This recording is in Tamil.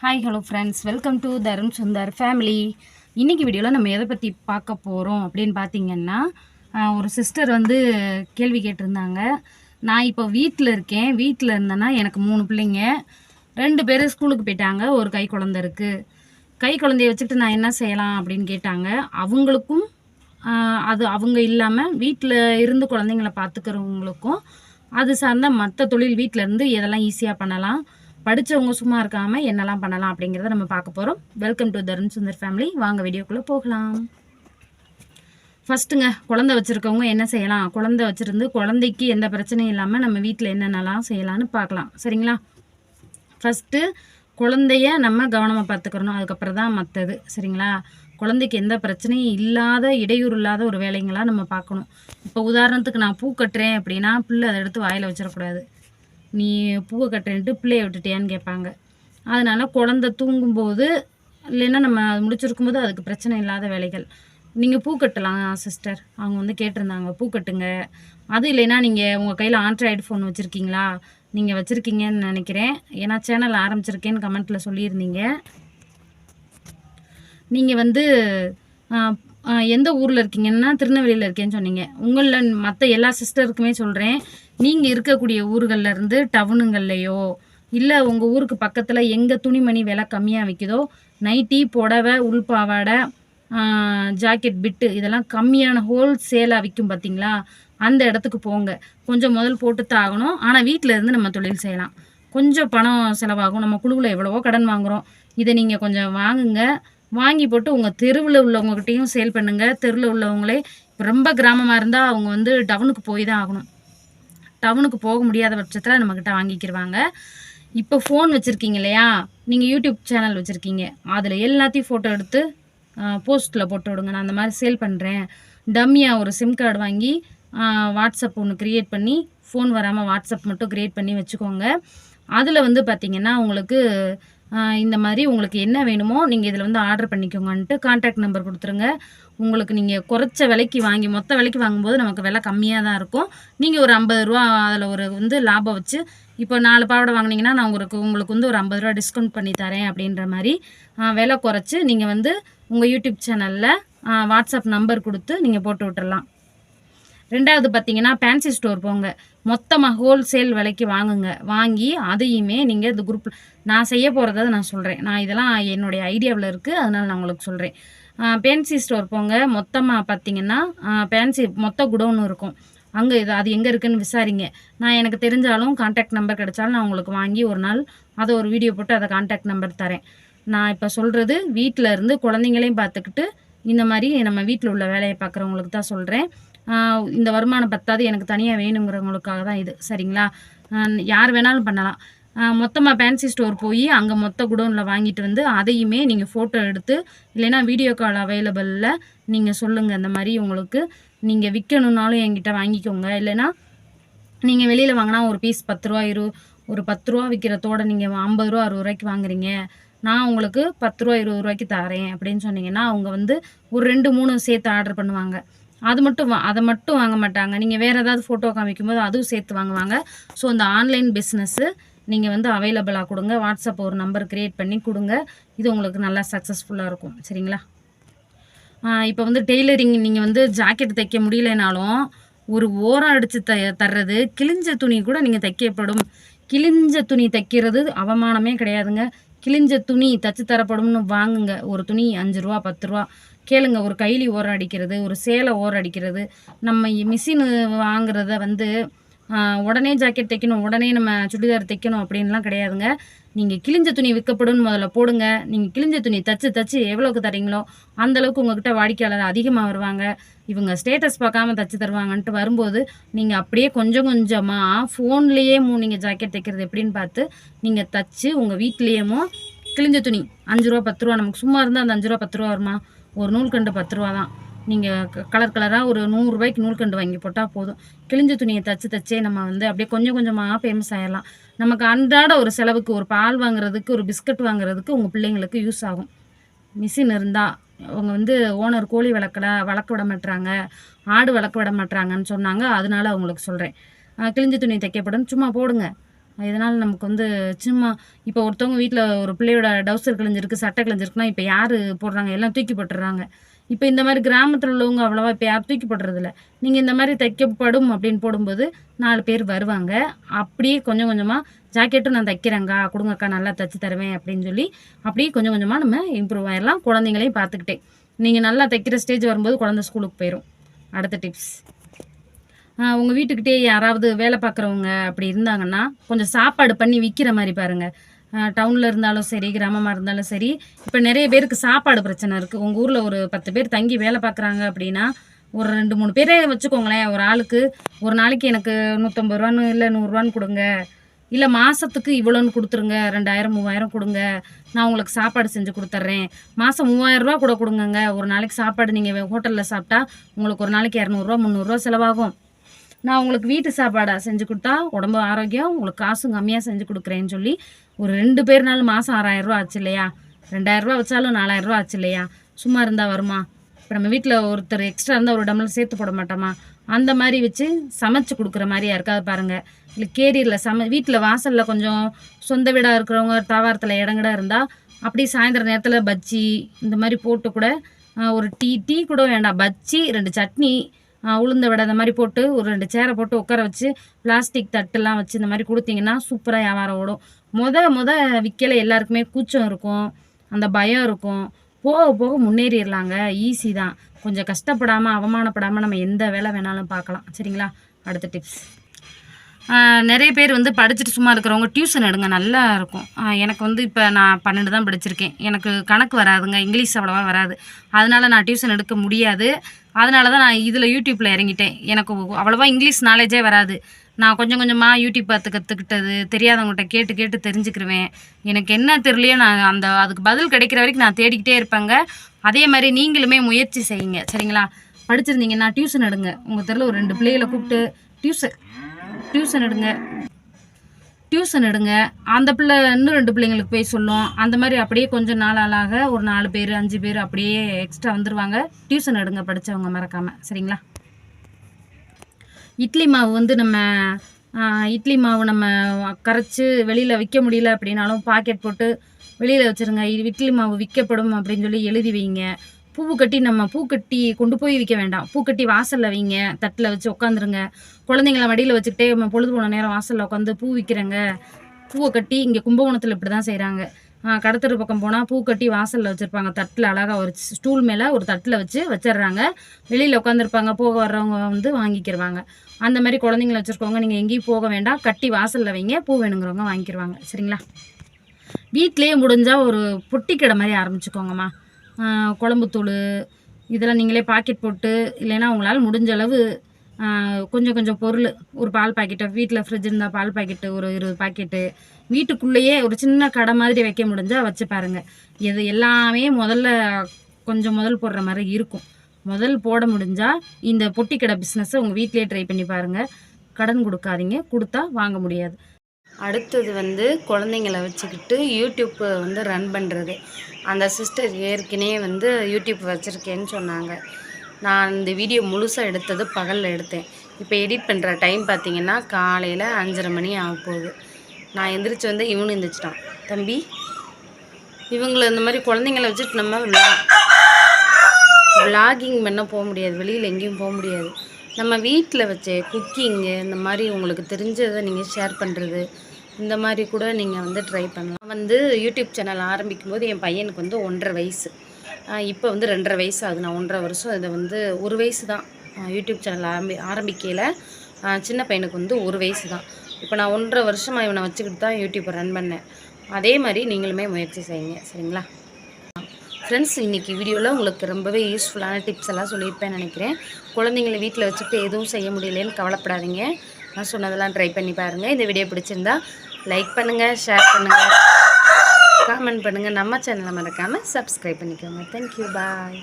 Hi hello friends welcome to Tarun Sundar family இன்றைக்கி வீடியோவில் நம்ம எதை பற்றி பார்க்க போகிறோம் அப்படின்னு பார்த்தீங்கன்னா ஒரு சிஸ்டர் வந்து கேள்வி கேட்டிருந்தாங்க. நான் இப்போ வீட்டில் இருக்கேன். வீட்டில் இருந்தேன்னா எனக்கு மூணு பிள்ளைங்க. ரெண்டு பேர் ஸ்கூலுக்கு போயிட்டாங்க. ஒரு கை குழந்தை இருக்குது கை குழந்தைய வச்சுக்கிட்டு நான் என்ன செய்யலாம் அப்படின்னு கேட்டாங்க. அவங்களுக்கும் அது அவங்க இல்லாமல் வீட்டில் இருந்து குழந்தைங்கள பார்த்துக்கிறவங்களுக்கும் அது சார்ந்த மற்ற தொழில் வீட்டில் இருந்து எதெல்லாம் ஈஸியாக பண்ணலாம் படித்தவங்க சும்மா இருக்காமல் என்னெல்லாம் பண்ணலாம் அப்படிங்கிறத நம்ம பார்க்க போகிறோம் welcome to Tarun Sundar family வாங்க வீடியோக்குள்ளே போகலாம். ஃபஸ்ட்டுங்க குழந்தை வச்சுருக்கவங்க என்ன செய்யலாம்? குழந்தை வச்சுருந்து குழந்தைக்கு எந்த பிரச்சனையும் இல்லாமல் நம்ம வீட்டில் என்னென்னலாம் செய்யலாம்னு பார்க்கலாம். சரிங்களா? ஃபஸ்ட்டு குழந்தைய நம்ம கவனமாக பார்த்துக்கிறணும் அதுக்கப்புறம் தான் மற்றது சரிங்களா? குழந்தைக்கு எந்த பிரச்சனையும் இல்லாத இடையூறு இல்லாத ஒரு வேலைங்களாக நம்ம பார்க்கணும். இப்போ உதாரணத்துக்கு நான் பூ கட்டுறேன் அப்படின்னா பிள்ளை அதை எடுத்து வாயில் வச்சிடக்கூடாது. நீ பூவை கட்டுறேன்ட்டு பிள்ளைய விட்டுட்டியான்னு கேட்பாங்க. அதனால் குழந்த தூங்கும்போது இல்லைன்னா நம்ம அது முடிச்சிருக்கும்போது அதுக்கு பிரச்சனை இல்லாத வேலைகள். நீங்கள் பூ கட்டலாம் சிஸ்டர். அவங்க வந்து கேட்டிருந்தாங்க பூ கட்டுங்க. அது இல்லைன்னா நீங்கள் உங்கள் கையில் ஆண்ட்ராய்டு ஃபோன் வச்சுருக்கீங்களா? நீங்கள் வச்சுருக்கீங்கன்னு நினைக்கிறேன். ஏன்னா சேனல் ஆரம்பிச்சிருக்கேன்னு கமெண்ட்டில் சொல்லியிருந்தீங்க. நீங்கள் வந்து எந்த ஊரில் இருக்கீங்கன்னா திருநெல்வேலியில் இருக்கேன்னு சொன்னீங்க. உங்களில் மற்ற எல்லா சிஸ்டருக்குமே சொல்கிறேன் நீங்கள் இருக்கக்கூடிய ஊர்களில் இருந்து டவுனுங்கள்லையோ இல்லை உங்கள் ஊருக்கு பக்கத்தில் எங்கே துணிமணி விலை கம்மியாக விற்கிதோ நைட்டி புடவை உள்பாவாடை ஜாக்கெட் பிட்டு இதெல்லாம் கம்மியான ஹோல்சேலாக விற்கும் பார்த்தீங்களா அந்த இடத்துக்கு போங்க. கொஞ்சம் முதல் போட்டு தான் ஆகணும். ஆனால் வீட்டில் இருந்து நம்ம தொழில் செய்யலாம். கொஞ்சம் பணம் செலவாகும். நம்ம குழுவில் எவ்வளவோ கடன் வாங்குகிறோம் இதை நீங்கள் கொஞ்சம் வாங்குங்க. வாங்கி போட்டு உங்கள் தெருவில் உள்ளவங்ககிட்டையும் சேல் பண்ணுங்கள் தெருவில் உள்ளவங்களே ரொம்ப கிராமமாக இருந்தால் அவங்க வந்து டவுனுக்கு போய் தான் ஆகணும். டவுனுக்கு போக முடியாத பட்சத்தில் நம்மக்கிட்ட வாங்கிக்கிடுவாங்க இப்போ ஃபோன் வச்சுருக்கீங்க இல்லையா? நீங்கள் யூடியூப் சேனல் வச்சுருக்கீங்க. அதில் எல்லாத்தையும் ஃபோட்டோ எடுத்து போஸ்ட்டில் போட்டு விடுங்க. நான் அந்த மாதிரி சேல் பண்ணுறேன் டம்மியாக ஒரு சிம் கார்டு வாங்கி வாட்ஸ்அப் ஒன்று க்ரியேட் பண்ணி ஃபோன் வராமல் வாட்ஸ்அப் மட்டும் க்ரியேட் பண்ணி வச்சுக்கோங்க. அதில் வந்து பார்த்தீங்கன்னா உங்களுக்கு இந்த மாதிரி உங்களுக்கு என்ன வேணுமோ நீங்கள் இதில் வந்து ஆர்டர் பண்ணிக்கோங்கன்ட்டு கான்டாக்ட் நம்பர் கொடுத்துருங்க. உங்களுக்கு நீங்கள் குறைச்ச விலைக்கு வாங்கி மொத்த விலைக்கு வாங்கும்போது நமக்கு விலை கம்மியாக தான் இருக்கும். நீங்கள் ஒரு ஐம்பது ரூபா அதில் ஒரு வந்து லாபம் வச்சு இப்போ நாலு பாவடை வாங்குனீங்கன்னா நான் உங்களுக்கு உங்களுக்கு வந்து ஒரு ஐம்பது ரூபா டிஸ்கவுண்ட் பண்ணி தரேன் அப்படின்ற மாதிரி விலை குறைச்சி நீங்கள் வந்து உங்கள் யூடியூப் சேனலில் வாட்ஸ்அப் நம்பர் கொடுத்து நீங்கள் போட்டு விட்டுடலாம் ரெண்டாவது பார்த்தீங்கன்னா ஃபேன்சி ஸ்டோர் போங்க. மொத்தமாக ஹோல்சேல் விலைக்கு வாங்குங்க. வாங்கி அதையுமே நீங்கள் இந்த குரூப்பில் நான் செய்ய போகிறத நான் சொல்கிறேன் நான் இதெல்லாம் என்னுடைய ஐடியாவில் இருக்குது அதனால் நான் உங்களுக்கு சொல்கிறேன் ஃபேன்சி ஸ்டோர் போங்க. மொத்தமாக பார்த்தீங்கன்னா ஃபேன்சி மொத்த குடோன் இருக்கும். அங்கே இது அது எங்கே இருக்குன்னு விசாரிங்க. நான் எனக்கு தெரிஞ்சாலும் கான்டாக்ட் நம்பர் கிடைச்சாலும் நான் உங்களுக்கு வாங்கி ஒரு நாள் அதை ஒரு வீடியோ போட்டு அதை கான்டாக்ட் நம்பர் தரேன். நான் இப்போ சொல்கிறது வீட்டில் இருந்து குழந்தைங்களையும் பார்த்துக்கிட்டு இந்த மாதிரி நம்ம வீட்டில் உள்ள வேலையை பார்க்குறவங்களுக்கு தான் சொல்கிறேன் இந்த வருமானம் பத்தாது எனக்கு தனியாக வேணுங்கிறவங்களுக்காக தான் இது. சரிங்களா? யார் வேணாலும் பண்ணலாம். மொத்தமாக ஃபேன்சி ஸ்டோர் போய் அங்கே மொத்த குடோனில் வாங்கிட்டு வந்து அதையுமே நீங்கள் ஃபோட்டோ எடுத்து இல்லைன்னா வீடியோ கால் அவைலபிளில் நீங்கள் சொல்லுங்கள் இந்த மாதிரி உங்களுக்கு நீங்கள் விற்கணுன்னாலும் என்கிட்ட வாங்கிக்கோங்க. இல்லைன்னா நீங்கள் வெளியில் வாங்கினா ஒரு பீஸ் பத்து ரூபா இரு ஒரு பத்து ரூபா விற்கிறதோட நீங்கள் ஐம்பது ரூபா அறுபது ரூபாய்க்கு வாங்குறீங்க. நான் உங்களுக்கு பத்து ரூபா இருபது ரூபாய்க்கு தரேன் அப்படின்னு சொன்னீங்கன்னா அவங்க வந்து ஒரு ரெண்டு மூணு சேர்த்து ஆர்டர் பண்ணுவாங்க. அது மட்டும் வா அதை மட்டும் வாங்க மாட்டாங்க. நீங்கள் வேறு ஏதாவது ஃபோட்டோ காமிக்கும் போது அதுவும் சேர்த்து வாங்குவாங்க. ஸோ இந்த ஆன்லைன் பிஸ்னஸ்ஸு நீங்கள் வந்து அவைலபிளாக கொடுங்க. வாட்ஸ்அப் ஒரு நம்பர் க்ரியேட் பண்ணி கொடுங்க. இது உங்களுக்கு நல்லா சக்ஸஸ்ஃபுல்லாக இருக்கும். சரிங்களா? இப்போ வந்து டெய்லரிங் நீங்கள் வந்து ஜாக்கெட் தைக்க முடியலனாலும் ஒரு ஓரம் அடித்து த தர்றது கிழிஞ்ச துணி கூட நீங்கள் தைக்கப்படும். கிழிஞ்ச துணி தைக்கிறது அவமானமே கிடையாதுங்க. கிழிஞ்ச துணி தச்சு தரப்படும்னு வாங்குங்க. ஒரு துணி அஞ்சு ரூபா பத்து ரூபா. கேளுங்க ஒரு கைலி ஓரம் அடிக்கிறது ஒரு சேலை ஓரம் அடிக்கிறது. நம்ம மிஷின் வாங்குறத வந்து உடனே ஜாக்கெட் தைக்கணும் உடனே நம்ம சுடிதார் தைக்கணும் அப்படின்லாம் கிடையாதுங்க. நீங்கள் கிழிஞ்ச துணி விற்கப்படும்னு முதல்ல போடுங்க. நீங்கள் கிழிஞ்ச துணி தச்சு தச்சு எவ்வளோக்கு தரீங்களோ அந்தளவுக்கு உங்ககிட்ட வாடிக்கையாளர் அதிகமாக வருவாங்க. இவங்க ஸ்டேட்டஸ் பார்க்காம தச்சு தருவாங்கன்ட்டு வரும்போது நீங்கள் அப்படியே கொஞ்சம் கொஞ்சமாக ஃபோன்லேயே நீங்கள் ஜாக்கெட் தைக்கிறது எப்படின்னு பார்த்து நீங்கள் தச்சு உங்கள் வீட்லேயேமோ கிழிஞ்ச துணி அஞ்சு ரூபா பத்து ரூபா நமக்கு சும்மா இருந்தால் அந்த அஞ்சு ரூபா பத்து ரூபா வருமா? ஒரு நூல்கண்டு பத்து ரூபா தான். நீங்கள் கலர் கலராக ஒரு நூறுரூபாய்க்கு நூல்கண்டு வாங்கி போட்டால் போதும். கிழிஞ்ச துணியை தச்சு தச்சே நம்ம வந்து அப்படியே கொஞ்சம் கொஞ்சமாக ஃபேமஸ் ஆகிடலாம் நமக்கு அன்றாட ஒரு செலவுக்கு ஒரு பால் வாங்குறதுக்கு ஒரு பிஸ்கட் வாங்குறதுக்கு உங்கள் பிள்ளைங்களுக்கு யூஸ் ஆகும். மிஷின் இருந்தால் அவங்க வந்து ஓனர் கோழி வளர்க்கல வளர்க்க விட மாட்டுறாங்க ஆடு வளர்க்க விட மாட்டுறாங்கன்னு சொன்னாங்க. அதனால அவங்களுக்கு சொல்கிறேன் கிழிஞ்ச துணி தைக்கப்படும். சும்மா போடுங்க. இதனால் நமக்கு வந்து சும்மா இப்போ ஒருத்தவங்க வீட்டில் ஒரு பிள்ளையோட டவுசர் கிழிஞ்சிருக்கு சட்டை கிழிஞ்சிருக்குன்னா இப்போ யார் போடுறாங்க? எல்லாம் தூக்கி போட்டுறாங்க. இப்போ இந்த மாதிரி கிராமத்தில் உள்ளவங்க அவ்வளோவா இப்போ யார் தூக்கி போடுறதில்ல நீங்கள் இந்த மாதிரி தைக்கப்படும் அப்படின்னு போடும்போது நாலு பேர் வருவாங்க. அப்படியே கொஞ்சம் கொஞ்சமாக ஜாக்கெட்டும் நான் தைக்கிறேங்க்கா கொடுங்கக்கா நல்லா தைச்சி தருவேன் அப்படின்னு சொல்லி அப்படியே கொஞ்சம் கொஞ்சமாக நம்ம இம்ப்ரூவ் ஆயிடலாம் குழந்தைங்களையும் பார்த்துக்கிட்டே. நீங்கள் நல்லா தைக்கிற ஸ்டேஜ் வரும்போது குழந்தை ஸ்கூலுக்கு போயிடும் அடுத்த டிப்ஸ் உங்கள் வீட்டுக்கிட்டே யாராவது வேலை பார்க்குறவங்க அப்படி இருந்தாங்கன்னா கொஞ்சம் சாப்பாடு பண்ணி விற்கிற மாதிரி பாருங்கள் டவுனில் இருந்தாலும் சரி கிராமமாக இருந்தாலும் சரி இப்போ நிறைய பேருக்கு சாப்பாடு பிரச்சனை இருக்குது உங்கள் ஊரில் ஒரு பத்து பேர் தங்கி வேலை பார்க்குறாங்க அப்படின்னா ஒரு ரெண்டு மூணு பேரே வச்சுக்கோங்களேன் ஒரு ஆளுக்கு ஒரு நாளைக்கு எனக்கு நூற்றம்பது ரூபான்னு இல்லை நூறுரூவான்னு கொடுங்க. இல்லை மாதத்துக்கு இவ்வளோன்னு கொடுத்துருங்க ரெண்டாயிரம் மூவாயிரம் கொடுங்க. நான் உங்களுக்கு சாப்பாடு செஞ்சு கொடுத்துட்றேன் மாதம் மூவாயிரரூவா கூட கொடுங்கங்க. ஒரு நாளைக்கு சாப்பாடு நீங்கள் ஹோட்டலில் சாப்பிட்டா உங்களுக்கு ஒரு நாளைக்கு இரநூறுவா முந்நூறுரூவா செலவாகும். நான் உங்களுக்கு வீட்டு சாப்பாடாக செஞ்சு கொடுத்தா உடம்பு ஆரோக்கியம் உங்களுக்கு காசும் கம்மியாக செஞ்சு கொடுக்குறேன்னு சொல்லி ஒரு ரெண்டு பேர்னாலும் மாதம் ஆறாயிரரூவா ஆச்சு இல்லையா? ரெண்டாயிரரூவா வச்சாலும் நாலாயிரரூவா ஆச்சு இல்லையா? சும்மா இருந்தால் வருமா? இப்போ நம்ம வீட்டில் ஒருத்தர் எக்ஸ்ட்ரா இருந்தால் ஒரு டம்ளர் சேர்த்து போட மாட்டோமா? அந்த மாதிரி வச்சு சமைச்சு கொடுக்குற மாதிரியா இருக்காது பாருங்கள் இல்லை கேரியரில் சம வீட்டில் வாசலில் கொஞ்சம் சொந்த வீடாக இருக்கிறவங்க தாவாரத்தில் இடங்கடா இருந்தால் அப்படியே சாயந்தர நேரத்தில் பஜ்ஜி இந்த மாதிரி போட்டு கூட ஒரு டீ டீ கூட வேண்டாம். பஜ்ஜி ரெண்டு சட்னி உளுந்த விடை இந்த மாதிரி போட்டு ஒரு ரெண்டு சேரை போட்டு உட்கார வச்சு பிளாஸ்டிக் தட்டுலாம் வச்சு இந்த மாதிரி கொடுத்தீங்கன்னா சூப்பராக வியாபாரம் ஓடும். முத முத விற்கல எல்லாருக்குமே கூச்சம் இருக்கும் அந்த பயம் இருக்கும். போக போக முன்னேறிடலாங்க. ஈஸி தான். கொஞ்சம் கஷ்டப்படாமல் அவமானப்படாமல் நம்ம எந்த வேலை வேணாலும் பார்க்கலாம். சரிங்களா? அடுத்த டிப்ஸ் நிறைய பேர் வந்து படிச்சுட்டு சும்மா இருக்கிறவங்க டியூஷன் எடுங்க நல்லா இருக்கும். எனக்கு வந்து இப்போ நான் பன்னெண்டு தான் படிச்சிருக்கேன். எனக்கு கணக்கு வராதுங்க இங்கிலீஷ் அவ்வளோவா வராது. அதனால நான் டியூஷன் எடுக்க முடியாது. அதனால தான் நான் இதில் யூடியூப்பில் இறங்கிட்டேன். எனக்கு அவ்வளோவா இங்கிலீஷ் நாலேஜே வராது. நான் கொஞ்சம் கொஞ்சமாக யூடியூப் பார்த்து கற்றுக்கிட்டது தெரியாதவங்கள்ட்ட கேட்டு கேட்டு தெரிஞ்சுக்கிருவேன். எனக்கு என்ன தெரியலையோ நான் அந்த அதுக்கு பதில் கிடைக்கிற வரைக்கும் நான் தேடிக்கிட்டே இருப்பேங்க. அதே மாதிரி நீங்களுமே முயற்சி செய்யுங்க. சரிங்களா? படிச்சிருந்தீங்கன்னா டியூஷன் எடுங்க. உங்கள் தெருவில் ஒரு ரெண்டு பிள்ளைகளை கூப்பிட்டு டியூஷன் டியூஷன் எடுங்க. டியூஷன் எடுங்க. அந்த பிள்ளை இன்னும் ரெண்டு பிள்ளைங்களுக்கு போய் சொல்லும். அந்த மாதிரி அப்படியே கொஞ்சம் நாள் ஆளாக ஒரு நாலு பேர் அஞ்சு பேர் அப்படியே எக்ஸ்ட்ரா வந்துடுவாங்க டியூஷன் எடுங்க படித்தவங்க மறக்காமல் சரிங்களா? இட்லி மாவு வந்து நம்ம இட்லி மாவு நம்ம கரைச்சி வெளியில் விற்க முடியல அப்படின்னாலும் பாக்கெட் போட்டு வெளியில் வச்சுருங்க. இது இட்லி மாவு விற்கப்படும் அப்படின்னு சொல்லி எழுதி வைங்க. பூ கட்டி நம்ம பூ கட்டி கொண்டு போய் விற்க வேண்டாம். பூ கட்டி வாசலில் வைங்க. தட்டில் வச்சு உட்காந்துருங்க குழந்தைங்கள மடியில் வச்சுக்கிட்டே நம்ம பொழுது போன நேரம் வாசலில் உட்காந்து பூ விற்கிறேங்க பூவை கட்டி இங்கே கும்பகோணத்தில் இப்படி தான் செய்கிறாங்க கடத்தரு பக்கம் போனால் பூ கட்டி வாசலில் வச்சுருப்பாங்க. தட்டில் அழகாக ஒரு ஸ்டூல் மேலே ஒரு தட்டில் வச்சு வச்சிடுறாங்க. வெளியில் உட்காந்துருப்பாங்க போக வர்றவங்க வந்து வாங்கிக்கிடுவாங்க அந்த மாதிரி குழந்தைங்கள வச்சுருக்கவங்க நீங்கள் எங்கேயும் போக வேண்டாம். கட்டி வாசலில் வைங்க. பூ வேணுங்கிறவங்க வாங்கிக்கிடுவாங்க சரிங்களா? வீட்டிலேயே முடிஞ்சால் ஒரு பொட்டி கடை மாதிரி ஆரம்பிச்சுக்கோங்கம்மா. குழம்புத்தூள் இதெல்லாம் நீங்களே பாக்கெட் போட்டு இல்லைன்னா உங்களால் முடிஞ்ச அளவு கொஞ்சம் கொஞ்சம் பொருள் ஒரு பால் பாக்கெட்டு வீட்டில் ஃப்ரிட்ஜ் இருந்தால் பால் பாக்கெட்டு ஒரு இருபது பாக்கெட்டு வீட்டுக்குள்ளேயே ஒரு சின்ன கடை மாதிரி வைக்க முடிஞ்சால் வச்சு பாருங்கள் இது எல்லாமே முதல்ல கொஞ்சம் முதல் போடுற மாதிரி இருக்கும். முதல் போட முடிஞ்சால் இந்த பொட்டி கடை பிஸ்னஸை உங்கள் வீட்டிலேயே ட்ரை பண்ணி பாருங்கள் கடன் கொடுக்காதீங்க கொடுத்தா வாங்க முடியாது. அடுத்தது வந்து குழந்தைங்கள வச்சுக்கிட்டு யூடியூப்பை வந்து ரன் பண்ணுறது அந்த சிஸ்டர் ஏற்கனவே வந்து யூடியூப் வச்சுருக்கேன்னு சொன்னாங்க. நான் இந்த வீடியோ முழுசாக எடுத்தது பகலில் எடுத்தேன். இப்போ எடிட் பண்ணுற டைம் பார்த்தீங்கன்னா காலையில் அஞ்சரை மணி ஆக போகுது. நான் எந்திரிச்சு வந்து இவனு எந்திரிச்சிட்டான். தம்பி இவங்களை இந்த மாதிரி குழந்தைங்கள வச்சுட்டு நம்ம விளாகிங் பண்ண போக முடியாது. வெளியில் எங்கேயும் போக முடியாது. நம்ம வீட்டில் வச்ச குக்கிங்கு இந்த மாதிரி உங்களுக்கு தெரிஞ்சதை நீங்கள் ஷேர் பண்ணுறது இந்த மாதிரி கூட நீங்கள் வந்து ட்ரை பண்ணலாம். வந்து யூடியூப் சேனல் ஆரம்பிக்கும் போது என் பையனுக்கு வந்து ஒன்றரை வயசு. இப்போ வந்து ரெண்டரை வயசு ஆகுது. நான் ஒன்றரை வருஷம் இதை வந்து ஒரு வயசு தான் யூடியூப் சேனல் ஆரம்பி ஆரம்பிக்கையில் சின்ன பையனுக்கு வந்து ஒரு வயசு தான் இப்போ நான் ஒன்றரை வருஷமாக இவனை வச்சுக்கிட்டு தான் யூடியூப்பை ரன் பண்ணேன். அதே மாதிரி நீங்களுமே முயற்சி செய்யுங்க. சரிங்களா? ஃப்ரெண்ட்ஸ் இன்றைக்கி வீடியோவில் உங்களுக்கு ரொம்பவே யூஸ்ஃபுல்லான டிப்ஸ் எல்லாம் சொல்லியிருப்பேன்னு நினைக்கிறேன். குழந்தைங்களை வீட்டில் வச்சுட்டு எதுவும் செய்ய முடியலன்னு கவலைப்படாதீங்க. நான் சொன்னதெல்லாம் ட்ரை பண்ணி பாருங்கள் இந்த வீடியோ பிடிச்சிருந்தா லைக் பண்ணுங்கள் ஷேர் பண்ணுங்கள் காமெண்ட் பண்ணுங்கள் நம்ம சேனலை மறக்காமல் சப்ஸ்கிரைப் பண்ணிக்கோங்க. Thank you bye